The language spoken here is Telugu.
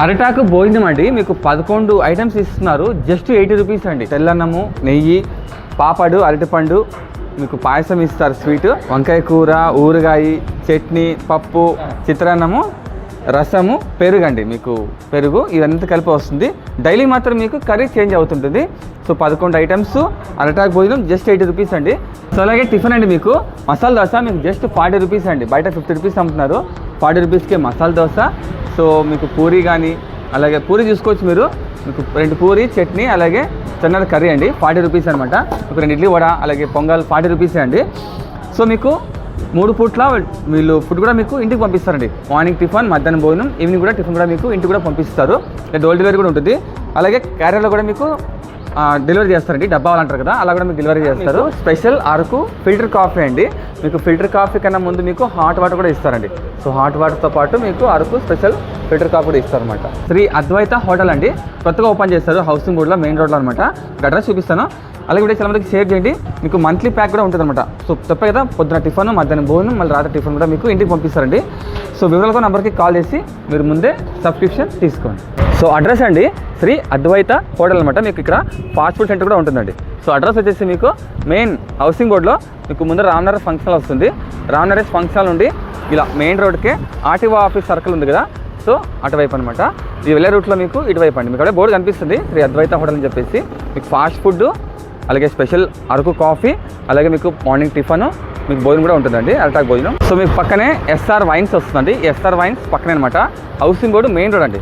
అరిటాకు భోజనం అండి మీకు పదకొండు ఐటమ్స్ ఇస్తున్నారు. జస్ట్ ఎయిటీ రూపీస్ అండి. తెల్లన్నము నెయ్యి పాపడు అరటిపండు మీకు పాయసం ఇస్తారు స్వీట్. వంకాయ కూర ఊరగాయ చట్నీ పప్పు చిత్రాన్నము రసము పెరుగు అండి. మీకు పెరుగు ఇదంతా కలిపి వస్తుంది. డైలీ మాత్రం మీకు కర్రీ చేంజ్ అవుతుంటుంది. సో పదకొండు ఐటమ్స్ అరటాకు భోజనం జస్ట్ ఎయిటీ రూపీస్ అండి. సో అలాగే టిఫిన్ అండి మీకు. మసాలా దోశ మీకు జస్ట్ ఫార్టీ రూపీస్ అండి. బయట ఫిఫ్టీ రూపీస్ అమ్ముతున్నారు. ఫార్టీ రూపీస్కి మసాలా దోశ. సో మీకు పూరి కానీ అలాగే పూరి చూసుకోవచ్చు మీరు. మీకు రెండు పూరి చట్నీ అలాగే చెన్నర కర్రీ అండి. ఫార్టీ రూపీస్ అనమాట మీకు రెండు ఇడ్లీ వడ అలాగే పొంగల్ ఫార్టీ రూపీసే అండి. సో మీకు మూడు పూట్ల వీళ్ళు ఫుడ్ కూడా మీకు ఇంటికి పంపిస్తారండి. మార్నింగ్ టిఫిన్ మధ్యాహ్నం భోజనం ఈవినింగ్ కూడా టిఫిన్ కూడా మీకు ఇంటికి కూడా పంపిస్తారు. డోర్ డెలివరీ కూడా ఉంటుంది. అలాగే క్యారియర్లో కూడా మీకు డెలివరీ చేస్తారండి. డబ్బా అంటారు కదా అలా కూడా మీకు డెలివరీ చేస్తారు. స్పెషల్ అరకు ఫిల్టర్ కాఫీ అండి. మీకు ఫిల్టర్ కాఫీ కన్నా ముందు మీకు హాట్ వాటర్ కూడా ఇస్తారండి. సో హాట్ వాటర్తో పాటు మీకు అరకు స్పెషల్ ఫిల్టర్ కాఫీ కూడా ఇస్తారనమాట శ్రీ అద్వైత హోటల్ అండి. కొత్తగా ఓపెన్ చేస్తారు హౌసింగ్ బోర్డ్లో మెయిన్ రోడ్లో అనమాట అడ్రస్ చూపిస్తాను. అలాగే కూడా చాలా మందికి షేర్ చేయండి. మీకు మంత్లీ ప్యాక్ కూడా ఉంటుంది అనమాట సో తప్పే కదా పొద్దున టిఫిన్ మధ్యాహ్నం భోజనం మళ్ళీ రాత్రి టిఫిన్ కూడా మీకు ఇంటికి పంపిస్తారండి. సో వివరాలకు నెంబర్కి కాల్ చేసి మీరు ముందే సబ్స్క్రిప్షన్ తీసుకోండి. సో అడ్రస్ అండి శ్రీ అద్వైత హోటల్ అనమాట మీకు ఇక్కడ ఫాస్ట్ ఫుడ్ సెంటర్ కూడా ఉంటుందండి. సో అడ్రస్ వచ్చేసి మీకు మెయిన్ హౌసింగ్ బోర్డ్లో మీకు ముందు రామ్నగర్ ఫంక్షన్ వస్తుంది. రామ్నగర్ ఫంక్షన్ నుండి ఇలా మెయిన్ రోడ్కే ఆర్టీఓ ఆఫీస్ సర్కిల్ ఉంది కదా. సో అటువైపు అనమాట ఇది వెళ్ళే రూట్లో మీకు ఇటువైపు అండి. మీకు అక్కడ బోర్డు కనిపిస్తుంది. శ్రీ అద్వైత హోటల్ అని చెప్పేసి మీకు ఫాస్ట్ ఫుడ్ అలాగే స్పెషల్ అరకు కాఫీ అలాగే మీకు మార్నింగ్ టిఫన్ మీకు భోజనం కూడా ఉంటుందండి. అరటాక్ భోజనం. సో మీకు పక్కనే ఎస్ఆర్ వైన్స్ వస్తుందండి. ఎస్ఆర్ వైన్స్ పక్కనే అనమాట హౌసింగ్ బోర్డు మెయిన్ రోడ్ అండి.